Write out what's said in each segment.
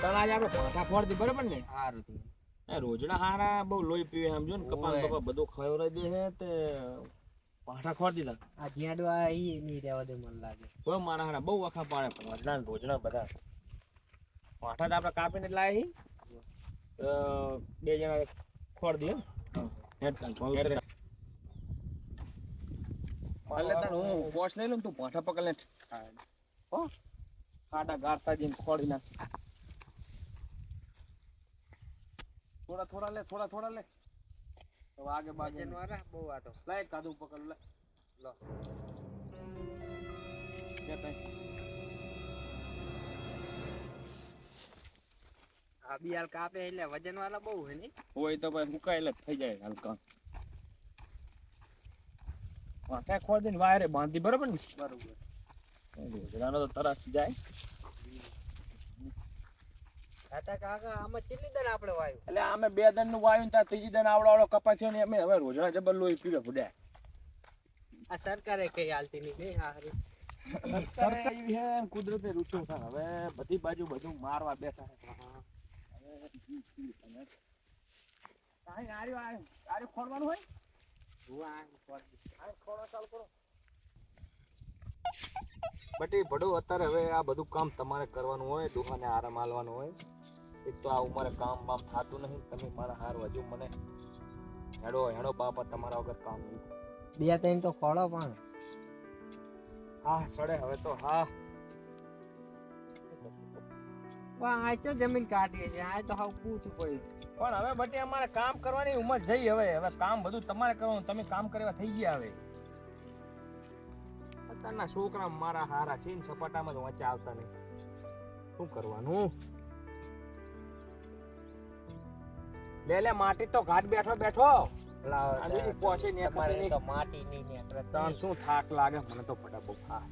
તને આજે આપણે પાઠા ફોડ દી બરાબર ને? સારું થયું. રોજડા હારા બહુ લોહી પીવે સમજો ને ઓવે. કપા બધું ખવડાવી દે છે તે પાઠા ખોડ દીધા આ જ્યાડવા ઈ નહીં રહેવા દે મને લાગે. કોઈ મારા હારા બહુ વખા પાડે. પણ રોજડા રોજડા બધા. પાઠા આપણે કાપીને લાવી બે જણા ખોડ દીએ હેડ કાલ એટલે તને હું બોસ લઈ લઉં તું પાઠા પકડ લે હો. કાટા ગાળતા જઈને ખોડી નાખ. થોડા થોડા લે થોડા થોડા લે તો આગે બાગે વાળા બહુ આ તો લાય કાદુ પકડ લે લો કે તઈ. આ બી હાલ કાપે એટલે વજન વાળા બહુ હે ને હોય તો ભાઈ મુકાયેલા જ થઈ જાય હલકા માથે ખોદીને વાયરે બાંધી બરાબર ને બરાબર તો તરસ જાય કાકા કાકા આમાં કેટલી દર આપણે વાયુ એટલે અમે બે દનનું વાયુ ને ત્યાં ત્રીજી દન આવડો આવડો કપાસ્યો ને અમે હવે રોજડા જબર લોહી પીવે ફૂડ્યા આ સરકારે કઈ હાલતી નહીં. સરકાર એવી છે કુદરતે છે હવે બધી બાજુ બધું મારવા બેઠા છે. ખોડવાનું હોય? ખોડવા ચાલુ કરો. બટી ભડો અત્યારે હવે આ બધું કામ તમારે કરવાનું હોય ડોહાને આરામ આલવાનું હોય. એક તો આ ઉંમરે કામ બામ થતું નહીં તમે મારા હાર હજુ મને. હેડો હેડો બાપા તમારા વગર કામ નહીં. બે ત્રણ તો ખોળો પણ. હા સડે હવે તો હા. આ તો જમીન કાઢી છે આ તો હાવ પૂછું પડ્યું. પણ હવે બટી અમારે કામ કરવાની ઉંમર જઈ હવે હવે કામ બધું તમારે કરવાનું તમે કામ કરવા થઈ ગયા હવે. અત્યારના છોકરા મારા હારા છે ને સપાટામાં તો વાંચે આવતા નહીં. શું કરવાનું? લે લે માટી તો ઘાટ બેઠો બેઠો. પહોંચી ને તો માટી નહીં નીકળે તણ શું થાક લાગે? મને તો ફટા બહુ હા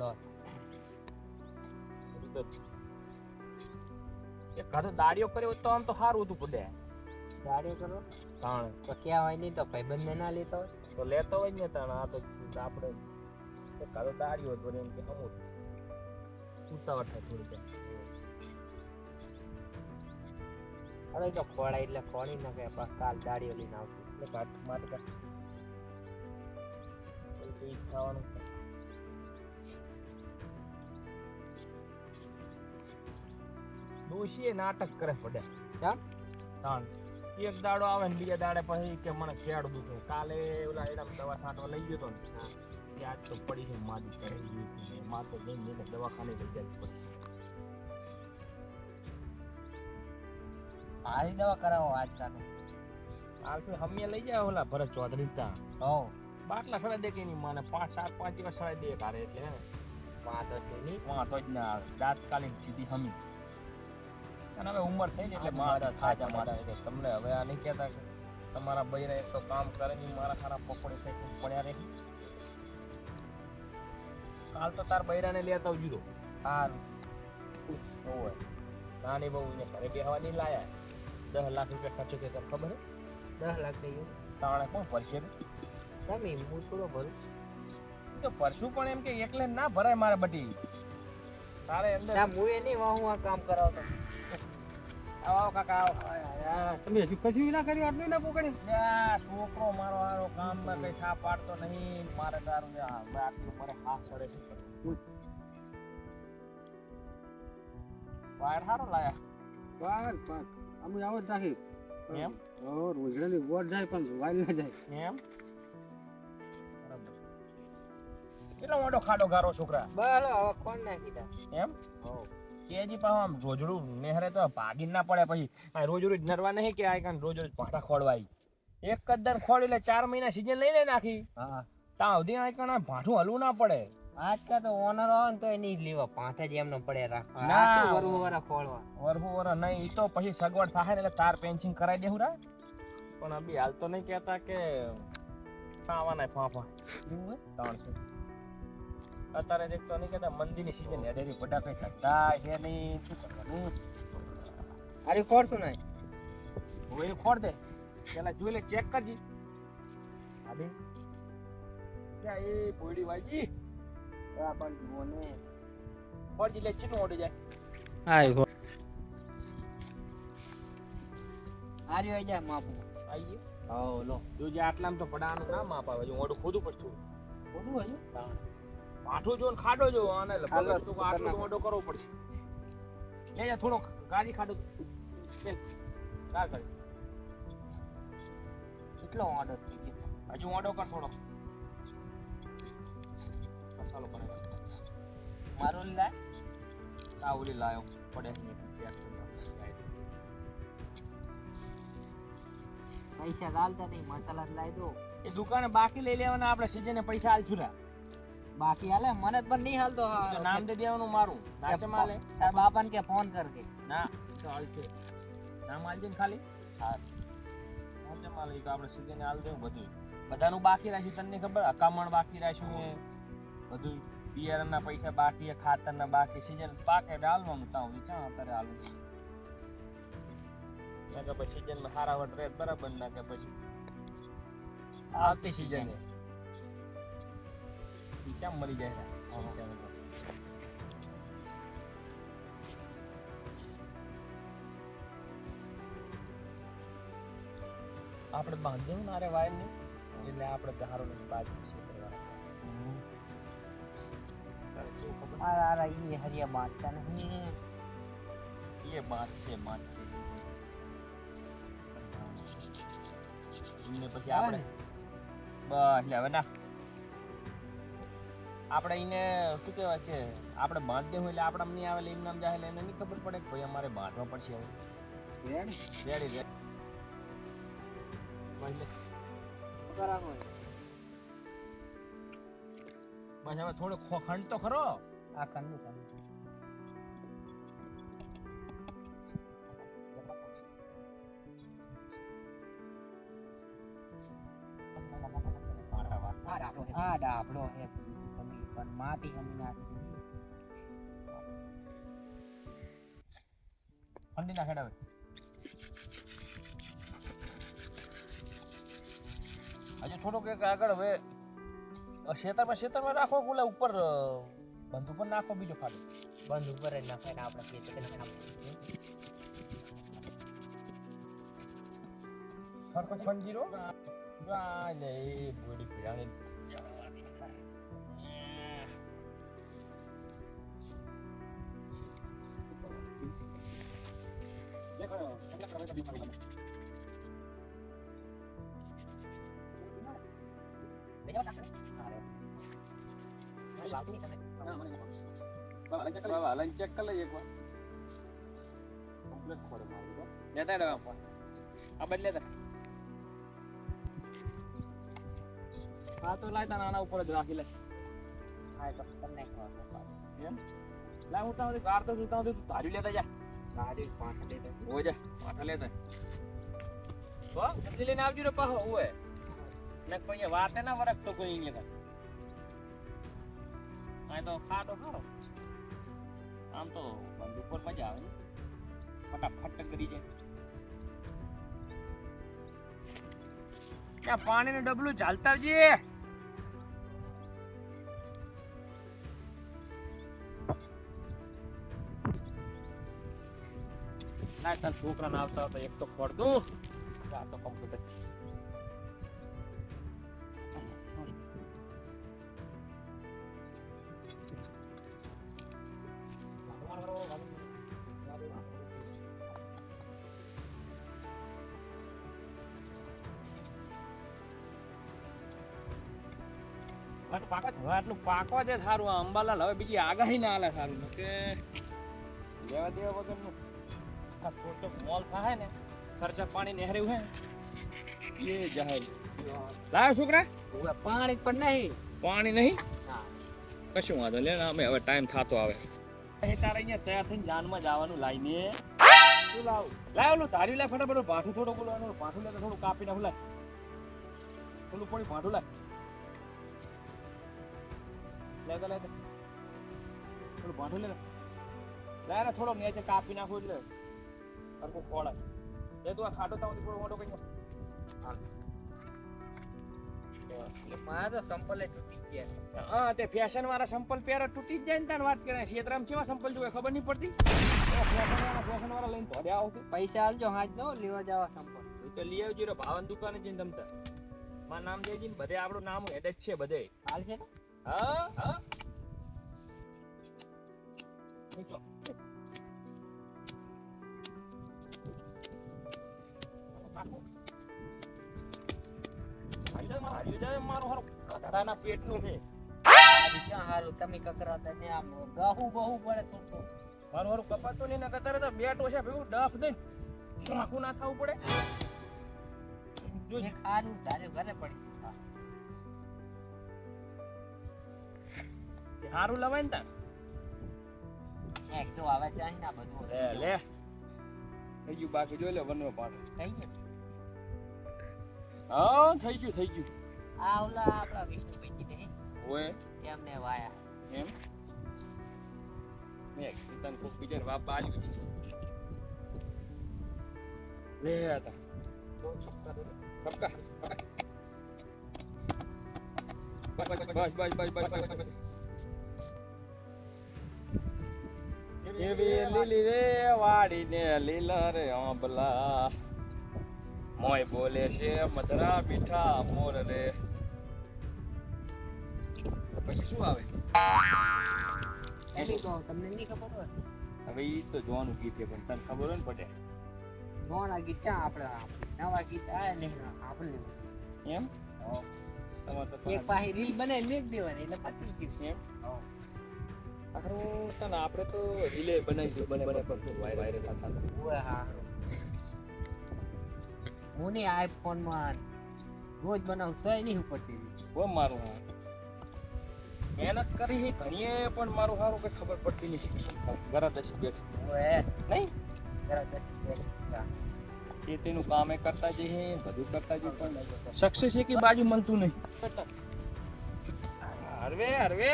લો. બધું તો એક ઘરે દાડીઓ કર્યો તો આમ તો સારું હતું પડે ગાડીઓ કરો તાણ. તો ક્યાં હોય નહીં તો ભાઈબંધને ના લેતો હોય? તો લેતો હોય ને તાણ આ તો આપણે એકાદો દાડીઓ હતો એમ કે હમું ઉતાવળ થાય થોડી હવે તો ખોળાય એટલે ખોળી ન બસ કાલ દાડીઓ લઈને આવશે. એટલે ઘાટ માટે તો ખાવાનું. ડોશીએ નાટક કરે પડે. કેમ? તાણ. એક દાડો આવે ને બીજા દાડે પછી કે મને ખેડ દુખે કાલે ઓલા એના દવા છાંટવા લઈ ગયો તો ને. ત્યાં તો પડી છે માદી કરે માં તો જઈને દવાખાને લઈ જાય પછી હારી દવા કરાવો આજ કાલે હાલ તો હમિયા લઈ જાય ઓલા ભરત ચૌધરી ત્યાં હો બાટલા સડાઈ દે કે નહીં? મને પાંચ સાત પાંચ દિવસ સડાઈ દે કારે એટલે. વાંધો જ નહીં વાંધો જ ના આવે. દાંત સીધી હમી. અને હવે ઉંમર થઈ ને એટલે મારા થાજા મારા એટલે તમને હવે આ નહીં કહેતા કે તમારા બૈરા એક તો કામ કરે નહીં મારા સારા પકોડી થઈ પડ્યા રહી. કાલ તો તાર બૈરાને લેતા આવજો. સારું હોય નાની બહુ ને ઘરે બેહવા નહીં લાયા. દસ લાખ રૂપિયા ખર્ચો તને ખબર દસ લાખ થઈ ગયું. તાણે કોણ ભરશે? તમે હું થોડો ભરું. તો પરશું પણ એમ કે એકલે ના ભરાય મારે બટી. તારે અંદર હું એ નહીં હું આ કામ કરાવતો. આવો કાકા આવો. તમે હજુ કશું ના કર્યું? આટલું ના પોકડે? છોકરો મારો હારો કામમાં કઈ થા પાડતો નહીં. મારે તારું આટલું મારે હાથ ચડે છે. વાયર હારો લાયા. વાર પાક અમે આવો જ રાખી. એમ? ઓ રોજડેલી વોટ જાય પણ વાલ ના જાય. એમ? કેટલો મોટો ખાડો ગારો છોકરા? બસ હવે કોણ નાખી દા. એમ? કેજી પાછું આમ રોજડું નેહરે તો ભાગી ના પડે પછી. આ રોજ રોજ નરવા નહીં કે આ કાન રોજ રોજ પાટા ખોડવાય એક કદર ખોડી એટલે ચાર મહિના સીઝન લઈ લે નાખી. હા. ત્યાં સુધી આ કાન ભાઠું હલવું ના પડે. આજકાલ તો ઓનર આવે ને તો એની જ લેવા. પાંચ જ એમનો પડે રાખવા. ના. આ વરા ખોળવા. વરહુ વર નહીં ઈ તો પછી સગવડ થાય એટલે તાર પેન્સિંગ કરાવી દેવું રા. પણ અભી હાલ તો નહીં કહેતા કે ખાવાના ફાફા. ત્રણસો. અત્યારે દેખ તો નહીં કહેતા મંદિરની સીઝન હેડેરી બધા પૈસા હે છે નહીં શું કરવાનું? અરે ખોરશું નહીં? હવે ખોડ દે. પેલા જોઈ લે ચેક કરજી. આદિ ક્યાં એ પોયડી વાજી આ પણ જુઓ ને ફોરજી લે ચીનું ઓડી જાય? આય આર્યો આઈ જાય માપુ આઈ ગયું? હો લો. જોજે આટલામાં તો પડાનું ના માપ આવે જો ઓડું ખોદું પડશે. થોડું. હજુ પાઠું જો ને ખાડો જો અને લગભગ હાલો, તો આટલું તો ઓડો કરવો પડશે. લે જા થોડો ગાડી ખાડો. લે કાર કરી કેટલો ઓર્ડર થઈ ગયો? હજુ ઓડો કર થોડો મસાલો કરે મારો લાય આ ઓલી લાયો પડે ને. પૈસા ચાલતા નહીં મસાલા લાવી દો. એ દુકાને બાકી લઈ લેવાના આપણે સીજને પૈસા હાલશું રા. બાકી હાલે મને પણ નહીં હાલતો નામ દે દેવાનું મારું. નાચે માલે તાર બાપાને કે ફોન કર કે ના તો હાલશે. નામ હાલજે ને ખાલી. હા. નાચે માલે આપણે સીજને હાલ દેવું બધું બધાનું બાકી રાખ્યું તને ખબર? અકામણ બાકી રાખ્યું બધું બિયારણના પૈસા બાકી ખાતરના બાકી સિઝન પાકે હાલવાનું તાવ વિચાર અત્યારે હાલું મેં કે પછી સીઝનમાં સારા વટ રહે બરાબર ના કે પછી આવતી સીઝને કેમ મરી જાય? આપણે બાંધ્યું ને અરે વાયર ને એટલે આપણે ધારો ને બાજુ છે. મારા આરા ઈ હરિયા બાંધતા નહીં. એ બાંધ છે બાંધ છે. એમને પછી આપણે બસ એટલે હવે ના. આપણે એને શું કહેવાય કે આપણે બાંધ હોય એટલે આપણે નહીં આવે એમ નામ જાય એટલે એને નહીં ખબર પડે કે ભાઈ અમારે બાંધવા પડશે હવે. રેડી? રેડી રે બસ હવે થોડો ખંડ તો ખરો. આ કન્નું કન્નું આ ડાબડો હે પણ માટી હમી નાખી ખંડી નાખે હવે હજુ થોડોક એક આગળ હવે શેતરમાં શેતરમાં રાખો ઓલા ઉપર બંધ ઉપર નાખો બીજો ખાડો? બંધ ઉપર જ નાખે ને આપણે ખેતર નાખો. ખંડ જીરો આ લે એ બોડી પીડાની હાલન ચેક કરી લઈએ એકવાર કમ્પ્લીટ ખોડે મારું તો લેતા હેડો આમ. આ બદલે તા હા તો લાય તારા આના ઉપર જ રાખી લે હા તો તમને એમ લાય હું તારી કાર તો સુતા તું ધારી લેતા જા સારી પાંચ દે હો જા પાછા લેતા હો જલ્દી લઈને આવજો રે પાછો ઓય ને કોઈ વાતે ના વરખ તો કોઈ અહીંયા આ તો ખા તો ખરો આમ તો બંદૂક પર મજા આવે ફટાફટ કરી જાય પાણીનું ડબલું ચાલતા જઈએ ના તાર છોકરા ના આવતા હતા એક તો ખોડ દઉં આ તો કમ્પ્યુટર પાકવા દે સારું આ અંબાલાલ હવે બીજી આગાહી ના આલે સારું કે લેવા દેવા વગરનું. આ ખોટો મોલ થાય ને ખર્ચા પાણી નહેર્યું હે. એ જાહેર. લાવ છોકરા? પાણી પણ નહીં. પાણી નહીં. કશું વાંધો લે ને અમે હવે ટાઈમ થતો આવે. એ તારે અહીંયા તૈયાર થઈને જાનમાં જવાનું લાઈને. શું લાવ? લાવ ઓલું ફટાફટ ભાઠું થોડું બોલવાનું ભાઠું લે થોડું કાપી નાખું લાય. થોડું પડી ભાઠું લાય. લે તો લે. તો. ઓલું લે ને થોડો નીચે કાપી નાખું એટલે સરખું ખોળાય એ તું આ ખાટો તાવ થોડો મોટો કરી મારા તો સંપલે તૂટી ગયા. હા તે ફેશન વાળા સંપલ પહેરો તૂટી જાય ને તાણ વાત કરે શેતરામ કેવા સંપલ જોવે ખબર નહીં પડતી? ફેશન ફેશન વાળા લઈને ધોડ્યા પૈસા આલજો હાજ નો લેવા જવા સંપલ. તું તો લઈ આવજો ભાવન દુકાને જઈને તમતા મારું નામ દેજી ને બધે આપણું નામ હેડ જ છે બધે. હાલ છે હા પેટનું છે ક્યાં હારું તમે કકરાતા બહુ પડે તો મારું હારું કપાતું નહીં કતારે તો બે ટોસા ભેગું ડફ દઈને આખું ના થવું પડે જો હારું તારે ઘરે પડી હારું લવાય ને તાર. એક તો આવે ચાહી ના બધું લે લે. થઈ ગયું બાકી જોઈ લે વનનો પાડો. થઈ ગયું? હા થઈ ગયું થઈ ગયું. આ ઓલા આપણા વિષ્ણુ પૈકી નહીં એમને વાયા. એમ? મેં તને કોક બીજાને વાપ આલ્યું. લે હતા કપકા. બસ બસ બસ બસ બસ બસ બસ. એવી લીલી રે વાડીને લીલા રે આંબલા. મોય બોલે છે મધરા મીઠા મોર રે. પછી શું આવે? એની કહો તમને નહીં ખબર હોય. હવે ઈ તો જોવાનું ગીત છે પણ તને ખબર હોય ને પટેલ? જોવાના ગીત ક્યાં આપણા? નવા ગીત આવે ને આપણે એમ? તમારે તો એક પાહી રીલ બનાવી મેક દેવાની એટલે પતી ગીત એમ? આખરું તને આપણે તો રિલે બનાવીશું બને બને પણ વાયરલ થતા હું. નહીં આઈફોનમાં રોજ બનાવું તોય નહીં ઉપડતી. બહુ મારું મહેનત કરી છે ઘણીએ પણ મારું સારું કઈ ખબર પડતી નથી શું ઘરે દસી બેઠ. નહીં? જરા દસ. ખેતીનું કામ એ કરતા જઈએ બધું કરતા જઈએ પણ સક્સેસ એક બાજુ મળતું નહીં. હરવે હરવે.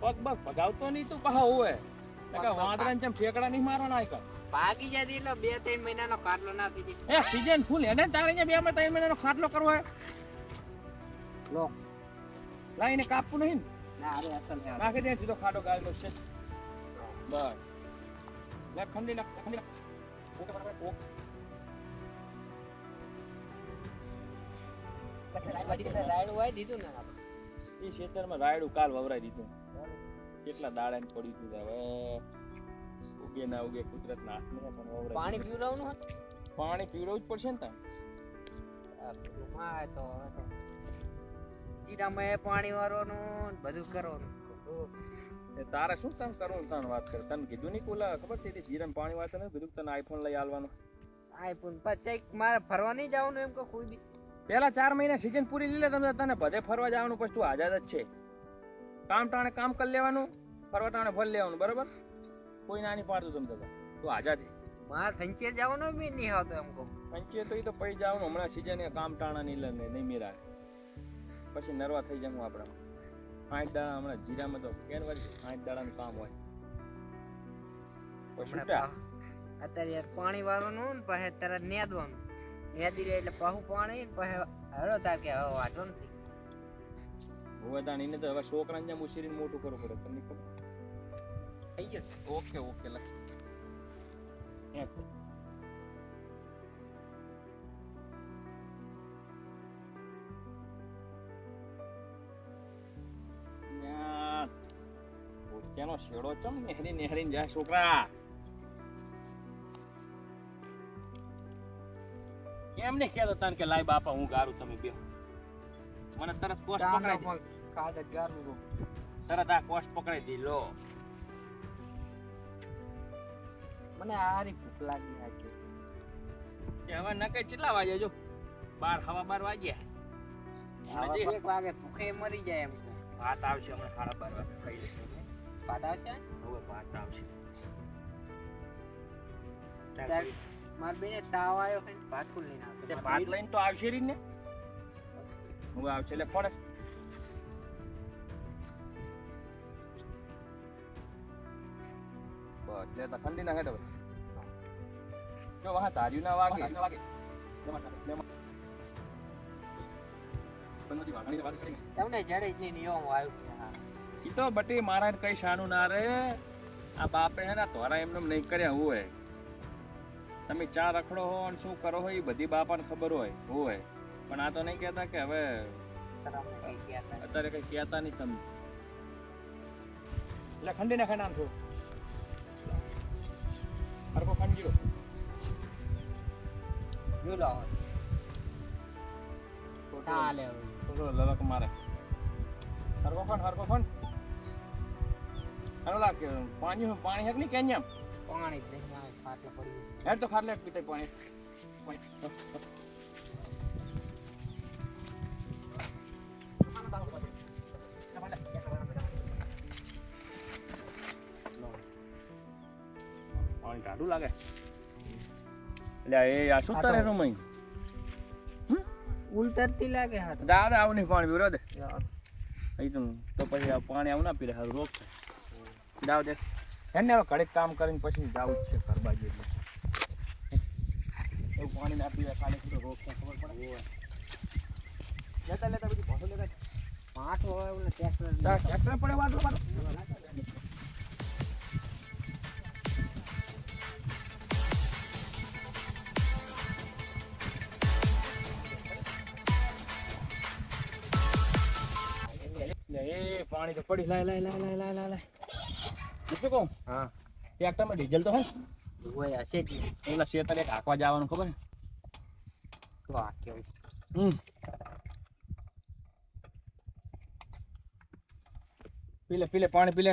પગ બગ ભગાવતો નહીં તું કહા હોય વાંદરાને જેમ ઠેકડા નહીં મારવાના આય કર. ભાગી જતી એટલે બે ત્રણ મહિનાનો કાટલો નાખી દીધો એ સીઝન ફૂલ એને તારે અહીંયા બે માં ત્રણ મહિનાનો ખાટલો કરવો હે. લો. લાઈને કાપવું નહીં ને? અરે અસલ નાખી દે સીધો ખાટો ગાળ છે. બસ. લે ખંડી નાખ ખંડી નાખ. ઓકે બરાબર ઓકે. પછી રાયડું વાઈ દીધું ને આપણે. એ ખેતરમાં રાયડું કાલ વવરાઈ દીધું. કેટલા દાડા ને પડી દીધા હવે? ઉગે ના ઉગે કુદરત ના હાથમાં પણ પાણી. પીવડાવવાનું હતું પાણી પીવડાવવું જ પડશે ને બધું તો જીરામાં એ પાણી વાળવાનું ને બધું કરવાનું. એ તારે શું તમ કરવું તને વાત કરે. તને કીધું નહીં કોલા ખબર છે? જીરમ પાણી વાળતા ને કીધું તને આઈફોન લઈ આલવાનો. આઈફોન પછી મારે ફરવા નહીં જવાનું એમ કે કોઈ પહેલા ચાર મહિના સીઝન પૂરી લીધે તમે તને બધે ફરવા જવાનું પછી તું આઝાદ જ છે. કામ ટાણે કામ કરી લેવાનું ફરવા ટાણે ફરી લેવાનું બરોબર? કોઈ નાની પાડતું તમને તો તું આઝાદ મારે થંચે જવાનું બી નહીં આવતો એમ કહું. ખંચે તો એ તો પડી જવાનું. હમણાં સીઝન કામ ટાણા નહીં લે નહીં મેરા. પછી નરવા થઈ જવું આપણે. આઠ દાડા હમણાં જીરામાં તો કેન વર્ષ આઠ દાડાનું કામ હોય. પછી છૂટા? અત્યારે યાર પાણી વાળવાનું ને પછી તરત નેદવાનું. નેદી એટલે પહુ પાણી પછી હરો તાર કે હવે વાંધો નથી. હવે તાણ એને તો હવે છોકરાને જેમ ઉછેરીને મોટું કરવું પડે. તમને ખબર? થઈ જશે ઓકે ઓકે લખ ત્યાંનો શેડો ચમ નેહરી નેહરીને જાય છોકરા? કેમ ને કહેતો તને કે લાય બાપા હું ગારું તમે બે મને તરત કોસ્ટ પકડાઈ કાગળ ગારું તરત આ કોસ્ટ પકડાઈ દી લો. મને હારી ભૂખ લાગી આજે કે હવે નકે કેટલા વાગે જો? બાર હવા બાર વાગ્યા. એક વાગે ભૂખે મરી જાય એમ ભાત આવશે હમણાં સાડા બાર વાગે ખાઈ લઈશું ભાત આવશે? હવે ભાત આવશે. મારા બેને તાવ આવ્યો ભાત ફૂલ લઈને ભાત લઈને તો આવશે રીને હવે આવશે એટલે ખોડે બસ લે તો ઠંડી ના હેડ જો વાહ તાર્યું ના વાગે. વાત છે તમને જડે જ નહીં નિયમ આવ્યું હા. ઈ તો બટી મારા કઈ શાનું ના રે આ બાપે હે ને તોરા એમને નહીં કર્યા હોય. તમે ચા રખડો હો અને શું કરો હો એ બધી બાપાને ખબર હોય હોય. પણ આ તો નહીં કહેતા કે હવે ને. અત્યારે કઈ કહેતા નહીં તમે. એટલે ખંડી નાખે નામ છું હરકો ખંડ્યો જોઈ લો હવે. ચાલે હવે. થોડો લલક મારે હરકો ખંડ હરકો ખંડ હાલો લાગ પાણી પાણી હેક નહીં કેન્યમ પાણી જ હેડ તો ખાટલે પીતે પાણી પાણી. પાણી ટાઢું લાગે એટલે એ આ શું તારે રમઈ ઉલટરતી લાગે હા. દાદા આવું નહીં પાણી પીવડાવ દે યાર. અહીં તો તો પછી આ પાણી આવું ના પીરે હારું રોગ થાય જાવ દે એને હવે ઘડીક કામ કરીને પછી જાવું જ છે કરવા એટલે એવું પાણી ના પીવે કાલે કીધું રોગ થાય ખબર પડે લેતા લેતા બધી ભસો લેતા પાઠ હોય ટ્રેક્ટર ટ્રેક્ટર પડે વાટલો પાણી તો પડી. લાય લાય લાય લાય લાય લાય. લાય શું કહું? હા. ટ્રેક્ટરમાં ડીઝલ તો હોય હોય હશે જ. એટલે શેતર એક હાંકવા જવાનું ખબર તો કેવું હમ. પીલે પીલે પાણી પીલે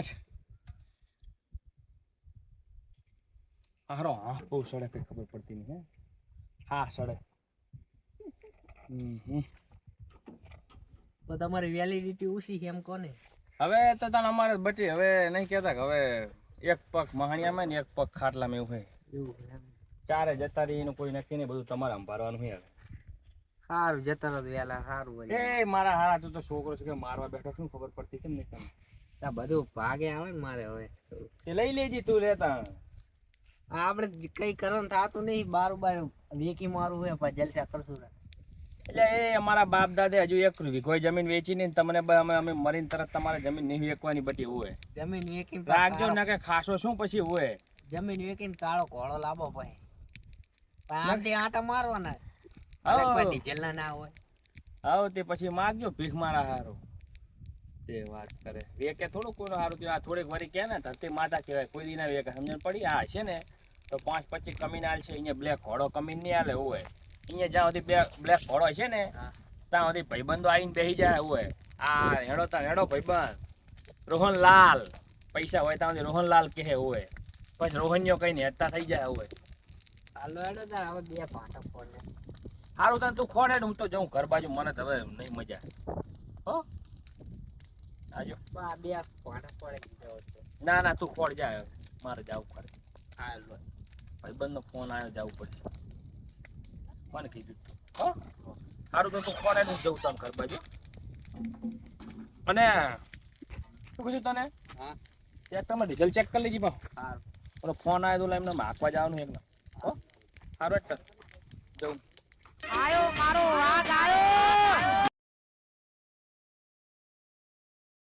હારો હા બહુ સડે કઈ ખબર પડતી નહીં હે. હા સડે. હમ હમ. તો તમારી વેલિડિટી ઓછી છે એમ કોને? હવે તો તને અમારે બટી હવે નહીં કહેતા કે હવે એક પગ મહાણિયામાં ને એક પગ ખાટલામાં એવું હોય. એવું ચારે જતા રહી એનું કોઈ નક્કી નહીં બધું તમારે સંભાળવાનું હોય હવે. સારું જતા રહો વેલા સારું એ મારા હારા તું તો છોકરો છે કે મારવા બેઠો શું ખબર પડતી કેમ નહીં તમને આ બધું ભાગે આવે ને મારે હવે. તે લઈ લેજી તું રેતા આ આપણે કઈ કરવાનું થતું નહીં બારું બાર વેકી મારું હોય જલસા કરશું. એટલે એ અમારા બાપ દાદે હજુ એક વીઘો જમીન વેચી ને તમને અમે અમે મરીને તરત તમારે જમીન નહીં વેચવાની બટી હોય. જમીન વેકીને રાખજો ને કે ખાસો શું પછી હોય. જમીન વેકીને કાળો ઘોડો લાવો ભાઈ. આમથી આટા મારવાના. હવે. કોઈ ના હોય. આવો તે પછી માગજો ભીખ મારા હારો. તે વાત કરે. વેકે થોડું કોઈ હારું કે આ થોડીક વરી કે ને ધરતી માતા કહેવાય કોઈ દી ના વેકે. સમજણ પડી? આ છે ને તો પાંચ પચીસ કમીન આલ છે અહીંયા બ્લેક ઘોડો કમીન નહીં આલે હોય અહીંયા જ્યાં સુધી બ્લેક બ્લેક ઘોડો છે ને ત્યાં સુધી ભાઈબંધો આવીને બેસી જાય એવું હોય. આ હેડો તા હેડો ભાઈબંધ. રોહનલાલ. પૈસા હોય ત્યાં સુધી રોહનલાલ કહે હોય. પછી રોહનીઓ કઈ હેડતા થઈ જાય હોય. હાલો હેડો તાર હવે બે પાટા પડે સારું તને તું ખોડે ને હું તો જાઉં ઘર બાજુ મને હવે નહીં મજા હો? આજો. બા બે પાટા ના ના તું ખોડ જાય મારે જવું પડે. હાલો. ભાઈબંધનો ફોન આવ્યો જવું પડશે. કોને કીધું? હો? સારું તો તું ફોન ને હું જઉં તમ ઘર બાજુ? અને શું કીધું તને? હા. ચેક તમે ડીઝલ ચેક કરી લેજી પણ સારું પેલો ફોન આવ્યો તો એમને માખવા જવાનું એમને. હો? સારું એટલે જવું આયો મારો વાઘ આયો.